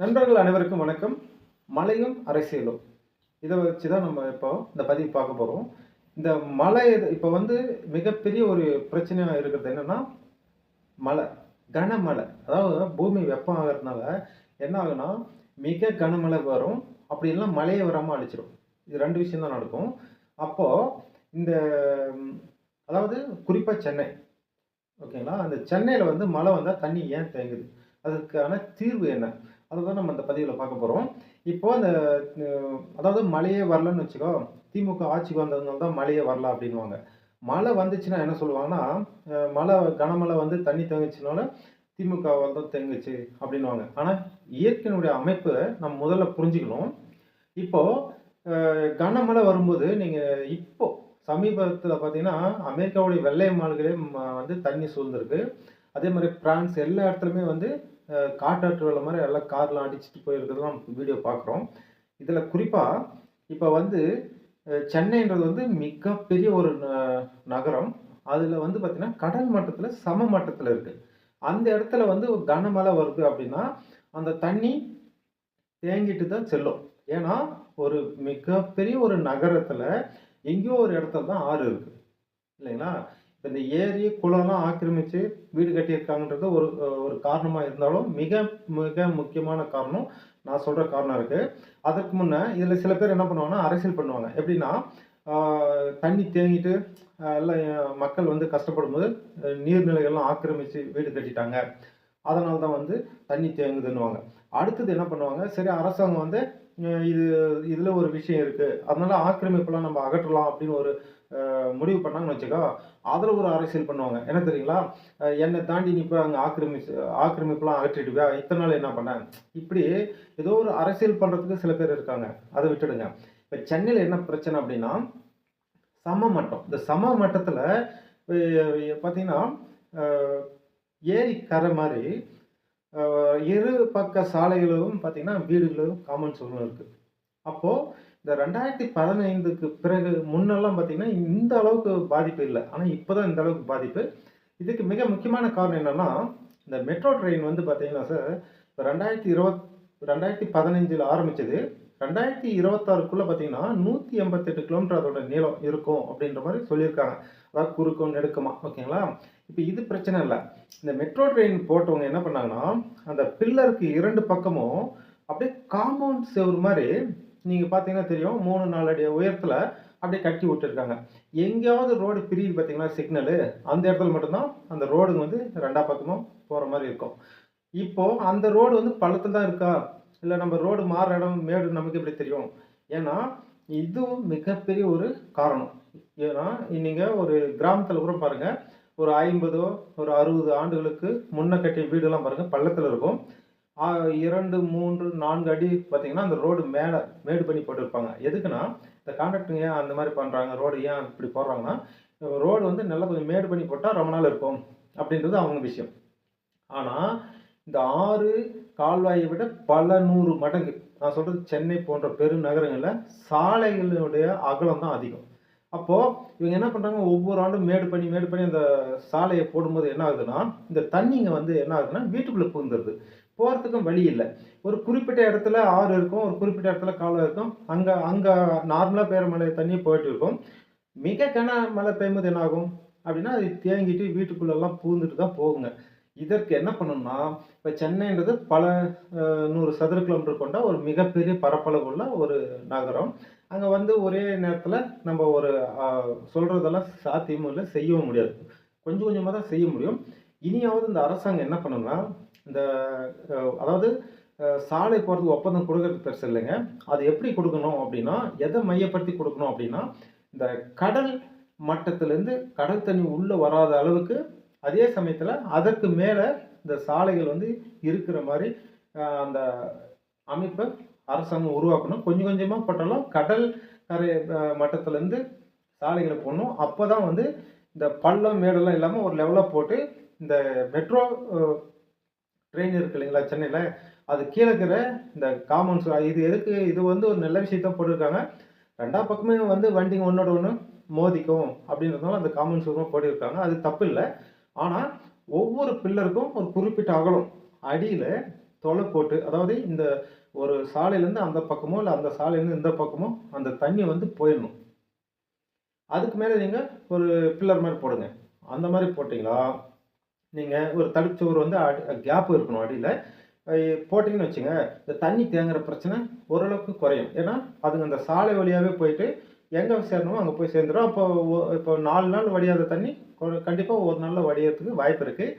நண்பர்கள் அனைவருக்கும் வணக்கம். மலையும் அரசியலும். இதை வச்சு தான் நம்ம இப்போ இந்த பதிவு பார்க்க போகிறோம் இந்த மலை இப்போ வந்து மிகப்பெரிய ஒரு பிரச்சனையாக இருக்கிறது என்னன்னா மலை. கனமழை. அதாவது பூமி வெப்பம் ஆகிறதுனால என்ன ஆகுனா மிக கனமழை வரும். அப்படி இல்லைன்னா மழையே வராமல் அழிச்சிடும் இது ரெண்டு விஷயம் தான் நடக்கும். அப்போது இந்த அதாவது குறிப்பாக சென்னை. ஓகேங்களா? அந்த சென்னையில் வந்து மழை வந்தால் தண்ணி ஏன் தேங்குது? அதுக்கான தீர்வு என்ன? அதை தான் நம்ம இந்த பதிவில் பார்க்க போகிறோம் இப்போ அந்த அதாவது மழையே வரலன்னு வச்சுக்கோ திமுக ஆட்சிக்கு வந்ததுனால தான் மழையே வரல அப்படின்வாங்க மழை வந்துச்சுன்னா என்ன சொல்லுவாங்கன்னா மழை கனமழை வந்து தண்ணி தேங்குச்சுனால திமுக வந்து தேங்குச்சு அப்படின்வாங்க ஆனால் இயற்கையினுடைய அமைப்பு நம்ம முதல்ல புரிஞ்சுக்கணும். இப்போது கனமழை வரும்போது நீங்கள் இப்போ சமீபத்தில் பார்த்தீங்கன்னா அமெரிக்காவுடைய வெள்ளை மால்களே வந்து தண்ணி சூழ்ந்திருக்கு. அதே மாதிரி பிரான்ஸ் எல்லா இடத்துலையுமே வந்து காட்டாற்று வெள்ளம் மாதிரி எல்லாம் கார்லாம் அடிச்சுட்டு போயிருக்கிறதுலாம் வீடியோ பார்க்குறோம். இதில் குறிப்பாக இப்போ வந்து சென்னைன்றது வந்து மிகப்பெரிய ஒரு ந- நகரம். அதில் வந்து பார்த்திங்கன்னா கடல் மட்டத்தில் சம மட்டத்தில் இருக்குது அந்த இடத்துல வந்து கனமழை வருது அப்படின்னா அந்த தண்ணி தேங்கிட்டு தான் செல்லும். ஏன்னா ஒரு மிகப்பெரிய ஒரு நகரத்தில் எங்கேயோ ஒரு இடத்துல தான் ஆறு இருக்குது இல்லைங்களா? இந்த ஏரி குளம்லாம் ஆக்கிரமிச்சு வீடு கட்டியிருக்காங்கன்றது ஒரு ஒரு காரணமாக இருந்தாலும் மிக மிக முக்கியமான காரணம் நான் சொல்கிற காரணம் இருக்குது அதற்கு முன்னே இதில் சில பேர் என்ன பண்ணுவாங்கன்னா அரசியல் பண்ணுவாங்க. எப்படின்னா தண்ணி தேங்கிட்டு எல்லாம் மக்கள் வந்து கஷ்டப்படும் போது நீர்நிலைகள்லாம் ஆக்கிரமிச்சு வீடு கட்டிட்டாங்க. அதனால தான் வந்து தண்ணி தேங்குதுன்னுவாங்க. அடுத்தது என்ன பண்ணுவாங்க? சரி அரசாங்கம் வந்து இது இதில் ஒரு விஷயம் இருக்குது அதனால் ஆக்கிரமிப்பெல்லாம் நம்ம அகற்றலாம் அப்படின்னு ஒரு முடிவு பண்ணாங்கன்னு வச்சுக்கோ அதில் ஒரு அரசியல் பண்ணுவாங்க. என்ன தெரியுங்களா? என்னை தாண்டி நீ இப்போ அங்கே ஆக்கிரமிச்சு ஆக்கிரமிப்புலாம் அகற்றிடுவியா இத்தனை நாள் என்ன பண்ண? இப்படி ஏதோ ஒரு அரசியல் பண்ணுறதுக்கு சில பேர் இருக்காங்க. அதை விட்டுடுங்க. இப்போ சென்னையில் என்ன பிரச்சனை அப்படின்னா சம மட்டம். இந்த சம மட்டத்தில் பார்த்தீங்கன்னா ஏரி கரை மாதிரி இரு பக்க சாலைகளும் பார்த்தீங்கன்னா வீடுகளும் காமன் சூழ்நிலை இருக்குது அப்போது இந்த ரெண்டாயிரத்தி பதினைந்துக்கு பிறகு முன்னெல்லாம் பார்த்தீங்கன்னா இந்த அளவுக்கு பாதிப்பு இல்லை. ஆனால் இப்போ தான் இந்த அளவுக்கு பாதிப்பு. இதுக்கு மிக முக்கியமான காரணம் என்னென்னா இந்த மெட்ரோ ட்ரெயின் வந்து பார்த்தீங்கன்னா சார் இப்போ ரெண்டாயிரத்தி இருபத் ரெண்டாயிரத்தி பதினஞ்சில் ஆரம்பிச்சது. ரெண்டாயிரத்தி இருபத்தாறுக்குள்ளே பார்த்தீங்கன்னா நூற்றி எண்பத்தெட்டு கிலோமீட்டர் அதோட நீளம் இருக்கும் அப்படின்ற மாதிரி சொல்லியிருக்காங்க. அதாவது குறுக்கம் நெடுக்கமா. ஓகேங்களா? இப்போ இது பிரச்சனை இல்லை. இந்த மெட்ரோ ட்ரெயின் போட்டவங்க என்ன பண்ணாங்கன்னா அந்த பில்லருக்கு இரண்டு பக்கமும் அப்படியே காம்பவுண்ட் செவ்வறு மாதிரி நீங்கள் பார்த்தீங்கன்னா தெரியும் மூணு நாலு அடி உயரத்தில் அப்படியே கட்டி விட்டுருக்காங்க. எங்கேயாவது ரோடு பிரியுது பார்த்தீங்கன்னா சிக்னலு? அந்த இடத்துல மட்டும்தான் அந்த ரோடுங்க வந்து ரெண்டா பக்கமும் போகிற மாதிரி இருக்கும். இப்போ அந்த ரோடு வந்து பள்ளத்தில் தான் இருக்கா? இல்லை நம்ம ரோடு மாற இடம் மேடு நமக்கு எப்படி தெரியும்? ஏன்னா இதுவும் மிகப்பெரிய ஒரு காரணம். ஏன்னா நீங்கள் ஒரு கிராமத்தில் கூட பாருங்கள் ஒரு ஐம்பதோ ஒரு அறுபது ஆண்டுகளுக்கு முன்ன கட்டிய வீடெல்லாம் பாருங்கள் பள்ளத்தில் இருக்கும். இரண்டு மூன்று நான்கு அடி பார்த்தீங்கன்னா அந்த ரோடு மேலே மேடு பண்ணி போட்டிருப்பாங்க. எதுக்குன்னா இந்த கான்ட்ராக்டிங் ஏன் அந்த மாதிரி பண்ணுறாங்க ரோடு ஏன் இப்படி போடுறாங்கன்னா ரோடு வந்து நல்லா கொஞ்சம் மேடு பண்ணி போட்டால் ரொம்ப நாள் இருக்கும் அப்படின்றது அவங்க விஷயம். ஆனால் இந்த ஆறு கால்வாயை விட பல நூறு மடங்கு நான் சொல்கிறது சென்னை போன்ற பெருநகரங்களில் சாலைகளுடைய அகலம் தான் அதிகம். அப்போது இவங்க என்ன பண்ணுறாங்க ஒவ்வொரு ஆண்டும் மேடு பண்ணி மேடு பண்ணி அந்த சாலையை போடும்போது என்ன ஆகுதுன்னா இந்த தண்ணிங்க வந்து என்ன ஆகுதுன்னா வீட்டுக்குள்ளே புகுந்துருது. போகிறதுக்கும் வழி இல்லை. ஒரு குறிப்பிட்ட இடத்துல ஆறு இருக்கும் ஒரு குறிப்பிட்ட இடத்துல காலம் இருக்கும். அங்கே அங்கே நார்மலாக பெய்கிற மழை தண்ணி போயிட்டு இருக்கும். மிக கன மழை பெய்யும்போது என்ன ஆகும்? அப்படின்னா அது தேங்கிட்டு வீட்டுக்குள்ளெல்லாம் பூந்துட்டு தான் போகுங்க. இதற்கு என்ன பண்ணணும்னா இப்போ சென்னைன்றது பல நூறு சதுர கிலோமீட்டர் கொண்ட ஒரு மிகப்பெரிய பரப்பளவு உள்ள ஒரு நகரம். அங்கே வந்து ஒரே நேரத்தில் நம்ம ஒரு சொல்கிறதெல்லாம் சாத்தியமும் இல்லை செய்யவும் முடியாது. கொஞ்சம் கொஞ்சமாக தான் செய்ய முடியும். இனியாவது இந்த அரசாங்கம் என்ன பண்ணணும்னா இந்த அதாவது சாலை போகிறதுக்கு ஒப்பந்தம் கொடுக்கறது பெருசு இல்லைங்க. அது எப்படி கொடுக்கணும் அப்படின்னா எதை மையப்படுத்தி கொடுக்கணும் அப்படின்னா இந்த கடல் மட்டத்திலேருந்து கடல் தண்ணி உள்ளே வராத அளவுக்கு அதே சமயத்தில் அதற்கு மேலே இந்த சாலைகள் வந்து இருக்கிற மாதிரி அந்த அமைப்பை அரசாங்கம் உருவாக்கணும். கொஞ்சம் கொஞ்சமாக போட்டாலும் கடல் கரை மட்டத்துலேருந்து சாலைகளை போடணும். அப்போ தான் வந்து இந்த பள்ளம் மேடெல்லாம் இல்லாமல் ஒரு லெவலாக போட்டு இந்த மெட்ரோ ட்ரெயின் இருக்கு இல்லைங்களா சென்னையில்? அது கீழே இருக்கிற இந்த காமன்ஸ் இது எதுக்கு? இது வந்து ஒரு நல்ல விஷயத்த போட்டிருக்காங்க. ரெண்டா பக்கமே வந்து வண்டிங்க ஒன்றோட ஒன்று மோதிக்கும் அப்படின்றதுனால அந்த காமன் சூரமாக போட்டிருக்காங்க. அது தப்பு இல்லை ஆனால் ஒவ்வொரு பில்லருக்கும் ஒரு குறிப்பிட்ட அகலம். அடியில் தொலை போட்டு அதாவது இந்த ஒரு சாலையிலேருந்து அந்த பக்கமோ இல்லை அந்த சாலையிலேருந்து இந்த பக்கமோ அந்த தண்ணி வந்து போயிடணும். அதுக்கு மேலே நீங்கள் ஒரு பில்லர் மாதிரி போடுங்க. அந்த மாதிரி போட்டிங்களா? நீங்கள் ஒரு தடுப்புச்சுவர் வந்து அடி கேப் இருக்கணும் அடியில். போட்டிங்கன்னு வச்சுங்க இந்த தண்ணி தேங்குற பிரச்சனை ஓரளவுக்கு குறையும். ஏன்னா அதுங்க அந்த சாலை வழியாகவே போயிட்டு எங்கே சேரணுமோ அங்கே போய் சேர்ந்துடும் அப்போ இப்போ நாலு நாள் வடியாத தண்ணி கண்டிப்பாக ஒரு நாளில் வடியறதுக்கு வாய்ப்பு இருக்குது